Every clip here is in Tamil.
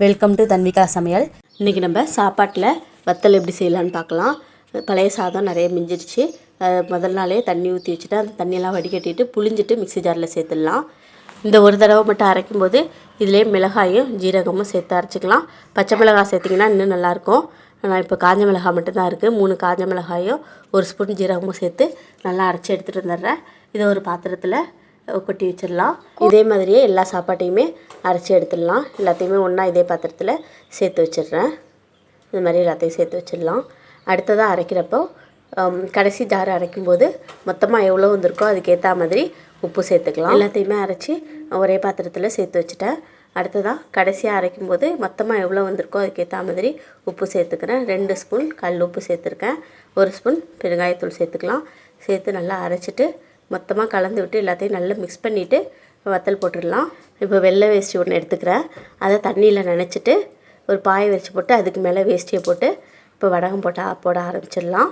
வெல்கம் டு தன்விகா சமையல். இன்றைக்கி நம்ம சாப்பாட்டில் வத்தல் எப்படி செய்யலான்னு பார்க்கலாம். பழைய சாதம் நிறைய மிஞ்சிடுச்சு. முதல் நாளே தண்ணி ஊற்றி வச்சுட்டு அந்த தண்ணியெல்லாம் வடிகட்டிட்டு புளிஞ்சிட்டு மிக்ஸி ஜாரில் சேர்த்துடலாம். இந்த ஒரு தடவை மட்டும் அரைக்கும் போது இதிலே மிளகாயும் ஜீரகமும் சேர்த்து அரைச்சிக்கலாம். பச்சை மிளகாய் சேர்த்திங்கன்னா இன்னும் நல்லாயிருக்கும். நான் இப்போ காஞ்ச மிளகாய் மட்டும்தான் இருக்குது மூணு காஞ்ச மிளகாயும் ஒரு ஸ்பூன் ஜீரகமும் சேர்த்து நல்லா அரைச்சி எடுத்துகிட்டு வந்துடுறேன். இதை ஒரு பாத்திரத்தில் கொட்டி வச்சிடலாம். இதே மாதிரியே எல்லா சாப்பாட்டையுமே அரைச்சி எடுத்துடலாம். எல்லாத்தையுமே ஒன்றா இதே பாத்திரத்தில் சேர்த்து வச்சிடுறேன். இது மாதிரி எல்லாத்தையும் சேர்த்து வச்சிடலாம். அடுத்ததாக அரைக்கிறப்போ கடைசி ஜார் அரைக்கும்போது மொத்தமாக எவ்வளோ வந்திருக்கோ அதுக்கேற்ற மாதிரி உப்பு சேர்த்துக்கலாம். எல்லாத்தையுமே அரைச்சி ஒரே பாத்திரத்தில் சேர்த்து வச்சுட்டேன். அடுத்ததாக கடைசியாக அரைக்கும்போது மொத்தமாக எவ்வளோ வந்திருக்கோ அதுக்கேற்ற மாதிரி உப்பு சேர்த்துக்கிறேன். ரெண்டு ஸ்பூன் கல் உப்பு சேர்த்துருக்கேன். ஒரு ஸ்பூன் பெருங்காயத்தூள் சேர்த்துக்கலாம். சேர்த்து நல்லா அரைச்சிட்டு மொத்தமாக கலந்து விட்டு எல்லாத்தையும் நல்லா மிக்ஸ் பண்ணிவிட்டு வத்தல் போட்டுடலாம். இப்போ வெள்ளை வேஷ்டி ஒன்று எடுத்துக்கிறேன். அதை தண்ணியில் நினச்சிட்டு ஒரு பாயை வச்சு போட்டு அதுக்கு மேலே வேஷ்டியை போட்டு இப்போ வடகம் போட்டு போட ஆரம்பிச்சிடலாம்.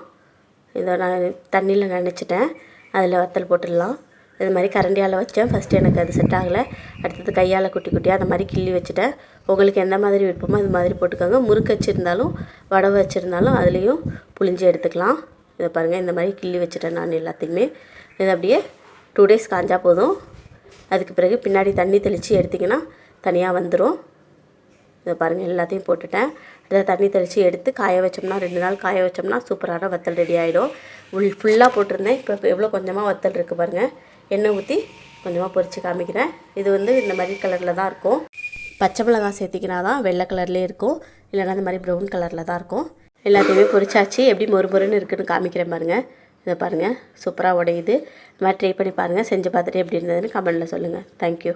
இதை நான் தண்ணியில் நினச்சிட்டேன். அதில் வத்தல் போட்டுடலாம். இது மாதிரி கரண்டியால் வச்சேன். ஃபஸ்ட்டு எனக்கு அது செட் ஆகலை. அடுத்தது கையால் குட்டி குட்டியாக அந்த மாதிரி கிள்ளி வச்சுட்டேன். உங்களுக்கு எந்த மாதிரி விருப்பமோ அது மாதிரி போட்டுக்கோங்க. முறுக்கு வச்சுருந்தாலும் வடவை வச்சுருந்தாலும் அதுலேயும் புளிஞ்சு எடுத்துக்கலாம். இதை பாருங்கள் இந்த மாதிரி கிள்ளி வச்சுட்டேன் நான் எல்லாத்தையுமே. இது அப்படியே டூ டேஸ் காஞ்சா போதும். அதுக்கு பிறகு பின்னாடி தண்ணி தெளித்து எடுத்திங்கன்னா தனியாக வந்துடும் இதை பாருங்கள் எல்லாத்தையும் போட்டுட்டேன். அதை தண்ணி தெளித்து எடுத்து காய வச்சோம்னா ரெண்டு நாள் காய வச்சோம்னா சூப்பரான வத்தல் ரெடி ஆகிடும் உள் ஃபுல்லாக போட்டிருந்தேன். இப்போ எவ்வளோ கொஞ்சமாக வத்தல் இருக்குது பாருங்கள் எண்ணெய் ஊற்றி கொஞ்சமாக பொரித்து காமிக்கிறேன். இது வந்து இந்த மாதிரி கலரில் தான் இருக்கும். பச்சை மிளகாய் சேர்த்திக்கினா தான் வெள்ளை கலர்லேயே இருக்கும். இல்லைன்னா இந்த மாதிரி ப்ரௌன் கலரில் தான் இருக்கும். எல்லாத்தையுமே பொரிச்சாச்சு. எப்படி மொறு மொறுன்னு இருக்குன்னு காமிக்கிறேன் பாருங்கள் இதை பாருங்கள் சூப்பராக உடையுது. இது மாதிரி ட்ரை பண்ணி பாருங்கள் செஞ்சு பார்த்துட்டு எப்படி இருந்ததுன்னு கமெண்ட்டில் சொல்லுங்கள் தேங்க்யூ